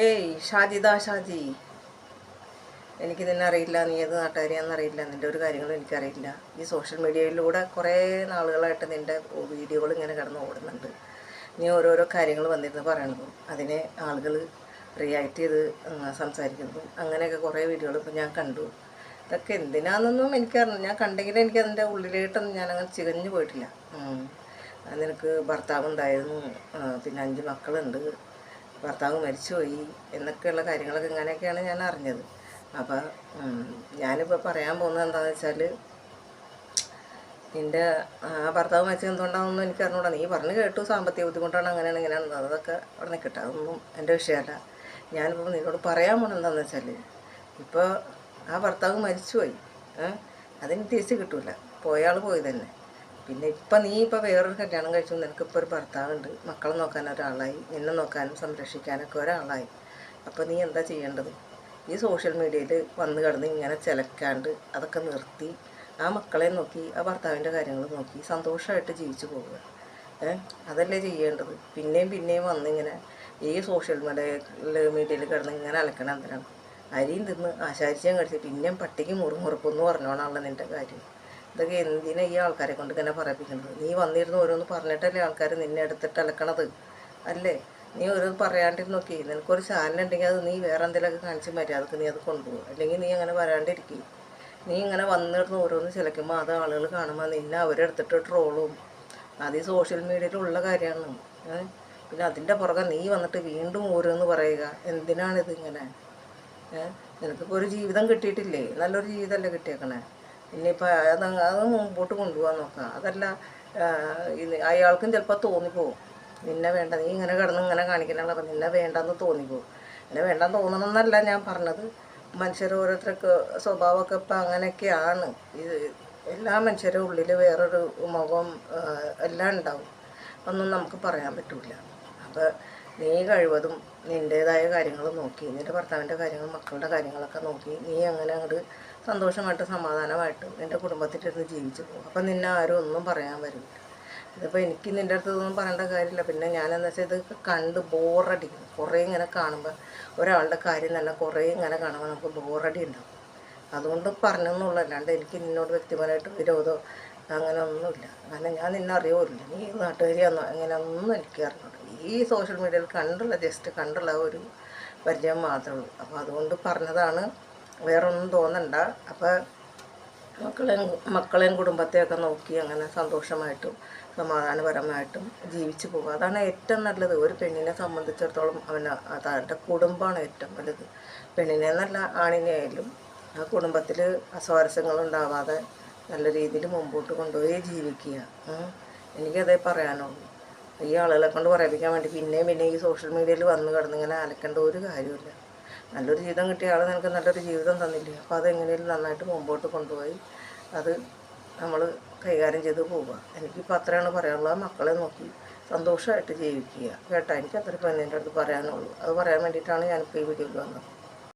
ഏയ് ഷാജിദാ ഷാജി. എനിക്ക് നിന്നെ അറിയില്ല നീ ഏത് നാട്ടുകാരിയാണെന്ന് അറിയില്ല നിന്റെ ഒരു കാര്യങ്ങളും എനിക്കറിയില്ല. ഈ സോഷ്യൽ മീഡിയയിലൂടെ കുറേ നാളുകളായിട്ട് നിന്റെ വീഡിയോകൾ ഇങ്ങനെ കിടന്ന് ഓടുന്നുണ്ട്. നീ ഓരോരോ കാര്യങ്ങൾ വന്നിരുന്ന് പറയണതും അതിനെ ആളുകൾ റിയാക്ട് ചെയ്ത് സംസാരിക്കുന്നതും അങ്ങനെയൊക്കെ കുറേ വീഡിയോകൾ ഇപ്പോൾ ഞാൻ കണ്ടു. ഇതൊക്കെ എന്തിനാണെന്നൊന്നും എനിക്കറിഞ്ഞു ഞാൻ കണ്ടെങ്കിൽ എനിക്ക് അതിന്റെ ഉള്ളിലേട്ടൊന്നും ഞാൻ അങ്ങനെ ചികഞ്ഞു പോയിട്ടില്ല. നിനക്ക് ഭർത്താവ് ഉണ്ടായിരുന്നു പിന്നെ അഞ്ച് മക്കളുണ്ട്. ഭർത്താവ് മരിച്ചുപോയി എന്നൊക്കെയുള്ള കാര്യങ്ങളൊക്കെ ഇങ്ങനെയൊക്കെയാണ് ഞാൻ അറിഞ്ഞത്. അപ്പോൾ ഞാനിപ്പോൾ പറയാൻ പോകുന്നത് എന്താണെന്ന് വെച്ചാൽ നിന്റെ ആ ഭർത്താവ് മരിച്ചത് എന്തുകൊണ്ടാണെന്നൊന്നും എനിക്ക് അറിഞ്ഞൂടാ. നീ പറഞ്ഞു കേട്ടു സാമ്പത്തിക ബുദ്ധിമുട്ടാണ് അങ്ങനെയാണ് ഇങ്ങനെയാണ് അതൊക്കെ അവിടെ നിൽക്കട്ടെ. അതൊന്നും എന്റെ വിഷയമല്ല. ഞാനിപ്പോൾ നിന്നോട് പറയാൻ പോകുന്നത് എന്താണെന്ന് വെച്ചാൽ ഇപ്പോൾ ആ ഭർത്താവ് മരിച്ചുപോയി. അതിന് തിരിച്ച് കിട്ടൂല. പോയാൾ പോയി തന്നെ. പിന്നെ ഇപ്പം നീ ഇപ്പോൾ വേറൊരു കല്യാണം കഴിച്ചു നിനക്കിപ്പോൾ ഒരു ഭർത്താവുണ്ട്. മക്കളെ നോക്കാൻ ഒരാളായി നിന്നെ നോക്കാനും സംരക്ഷിക്കാനൊക്കെ ഒരാളായി. അപ്പോൾ നീ എന്താ ചെയ്യേണ്ടത്? ഈ സോഷ്യൽ മീഡിയയിൽ വന്നു കിടന്ന് ഇങ്ങനെ ചിലക്കാണ്ട് അതൊക്കെ നിർത്തി ആ മക്കളെ നോക്കി ആ ഭർത്താവിന്റെ കാര്യങ്ങൾ നോക്കി സന്തോഷമായിട്ട് ജീവിച്ചു പോവുക. അതല്ലേ ചെയ്യേണ്ടത്? പിന്നെയും പിന്നെയും വന്നിങ്ങനെ ഈ സോഷ്യൽ മീഡിയ മീഡിയയിൽ കിടന്ന് ഇങ്ങനെ അലക്കണ എന്തിനാണ്? അരിയും തിന്ന് ആശാരിച്ചും കടിച്ച് പിന്നെയും പട്ടിക്ക് മുറുമുറുപ്പെന്ന് പറഞ്ഞോണാണല്ലോ നിന്റെ കാര്യം. ഇതൊക്കെ എന്തിനാ ഈ ആൾക്കാരെ കൊണ്ട് ഇങ്ങനെ പറയിപ്പിക്കുന്നത്? നീ വന്നിരുന്ന് ഓരോന്ന് പറഞ്ഞിട്ടല്ലേ ആൾക്കാർ നിന്നെ എടുത്തിട്ട് അലക്കണത്? അല്ലേ? നീ ഓരോന്ന് പറയാണ്ടിരുന്ന് നോക്കി നിനക്കൊരു ചാനൽ ഉണ്ടെങ്കിൽ അത് നീ വേറെ എന്തെങ്കിലുമൊക്കെ കാണിച്ച് മര്യാദയ്ക്ക് നീ അത് കൊണ്ടുപോകും. അല്ലെങ്കിൽ നീ അങ്ങനെ വരാണ്ടിരിക്കും. നീ ഇങ്ങനെ വന്നിരുന്ന് ഓരോന്ന് ചിലക്കുമ്പോൾ അത് ആളുകൾ കാണുമ്പോൾ നിന്നെ അവരെടുത്തിട്ട് ട്രോളും. അത് ഈ സോഷ്യൽ മീഡിയയിലുള്ള കാര്യമാണ്. പിന്നെ അതിന്റെ പുറകെ നീ വന്നിട്ട് വീണ്ടും ഓരോന്ന് പറയുക. എന്തിനാണിത് ഇങ്ങനെ? നിനക്കിപ്പോൾ ഒരു ജീവിതം കിട്ടിയിട്ടില്ലേ? നല്ലൊരു ജീവിതമല്ലേ കിട്ടിയേക്കണേ? ഇനിയിപ്പോൾ അത് അത് മുമ്പോട്ട് കൊണ്ടുപോകാൻ നോക്കാം. അതല്ല ഇത് അയാൾക്കും ചിലപ്പോൾ തോന്നിപ്പോവും. നിന്നെ വേണ്ട നീ ഇങ്ങനെ കിടന്ന് ഇങ്ങനെ കാണിക്കണല്ലോ നിന്നെ വേണ്ടെന്ന് തോന്നിപ്പോവും. എന്നെ വേണ്ടെന്ന് തോന്നണമെന്നല്ല ഞാൻ പറഞ്ഞത്. മനുഷ്യർ ഓരോരുത്തർക്ക് സ്വഭാവമൊക്കെ ഇപ്പം അങ്ങനെയൊക്കെയാണ്. ഇത് എല്ലാ മനുഷ്യരുടെ ഉള്ളിൽ വേറൊരു മുഖം എല്ലാം ഉണ്ടാവും. ഒന്നും നമുക്ക് പറയാൻ പറ്റില്ല അപ്പോൾ നീ കഴിവതും നിന്റേതായ കാര്യങ്ങൾ നോക്കി. നിന്റെ ഭർത്താവിന്റെ കാര്യങ്ങൾ മക്കളുടെ കാര്യങ്ങളൊക്കെ നോക്കി. നീ അങ്ങനെ അങ്ങോട്ട് സന്തോഷമായിട്ട് സമാധാനമായിട്ട് നിന്റെ കുടുംബത്തിലിരുന്ന് ജീവിച്ചു പോകും. അപ്പം നിന്നെ ആരും ഒന്നും പറയാൻ വരില്ല ഇതിപ്പോൾ എനിക്ക് നിന്റെ അടുത്ത് ഇതൊന്നും പറയേണ്ട കാര്യമില്ല. പിന്നെ ഞാനെന്ന് വെച്ചാൽ ഇത് കണ്ട് ബോറടിക്കുന്നു കുറേ ഇങ്ങനെ കാണുമ്പോൾ ഒരാളുടെ കാര്യം തന്നെ കുറേ ഇങ്ങനെ കാണുമ്പോൾ നമുക്ക് ബോറടി ഉണ്ടാവും. അതുകൊണ്ട് പറഞ്ഞെന്നുള്ളൂ. അല്ലാണ്ട് എനിക്ക് നിന്നോട് വ്യക്തിപരമായിട്ട് വിരോധമോ അങ്ങനെ ഒന്നുമില്ല കാരണം ഞാൻ നിന്നെ അറിയുമില്ല നീ നാട്ടുകാരിയാന്നോ? അങ്ങനെയൊന്നും എനിക്ക് അറിഞ്ഞൂടാ. ഈ സോഷ്യൽ മീഡിയയിൽ കണ്ടുള്ള ജസ്റ്റ് കണ്ടുള്ള ഒരു പരിചയം മാത്രമേ ഉള്ളൂ. അപ്പോൾ അതുകൊണ്ട് പറഞ്ഞതാണ് വേറെ ഒന്നും തോന്നണ്ട. അപ്പോൾ മക്കളെയും മക്കളെയും കുടുംബത്തെയൊക്കെ നോക്കി അങ്ങനെ സന്തോഷമായിട്ടും സമാധാനപരമായിട്ടും ജീവിച്ചു പോകുക അതാണ് ഏറ്റവും നല്ലത്. ഒരു പെണ്ണിനെ സംബന്ധിച്ചിടത്തോളം അവന് അതാരുടെ കുടുംബമാണ് ഏറ്റവും വലുത്. പെണ്ണിനെ എന്നല്ല ആണിനെ ആയാലും ആ കുടുംബത്തിൽ അസ്വാരസ്യങ്ങളുണ്ടാവാതെ നല്ല രീതിയിൽ മുമ്പോട്ട് കൊണ്ടുപോയി ജീവിക്കുക. എനിക്കതേ പറയാനുള്ളൂ. ഈ ആളുകളെ കൊണ്ട് പറയിപ്പിക്കാൻ വേണ്ടി പിന്നെയും പിന്നെ ഈ സോഷ്യൽ മീഡിയയിൽ വന്ന് കിടന്ന് ഇങ്ങനെ അലക്കേണ്ട ഒരു കാര്യമില്ല നല്ലൊരു ജീവിതം കിട്ടിയ ആൾ നിനക്ക് നല്ലൊരു ജീവിതം തന്നില്ലേ? അപ്പോൾ അതെങ്ങനെയും നന്നായിട്ട് മുമ്പോട്ട് കൊണ്ടുപോയി അത് നമ്മൾ കൈകാര്യം ചെയ്ത് പോവുക. എനിക്കിപ്പോൾ അത്രയാണ് പറയാനുള്ളത് മക്കളെ നോക്കി സന്തോഷമായിട്ട് ജീവിക്കുക. കേട്ടോ? എനിക്ക് അത്ര പെണ്ണിന്റെ അടുത്ത് പറയാനുള്ളൂ. അത് പറയാൻ വേണ്ടിയിട്ടാണ് ഞാനിപ്പോൾ ഈ വീഡിയോയിൽ വന്നത്.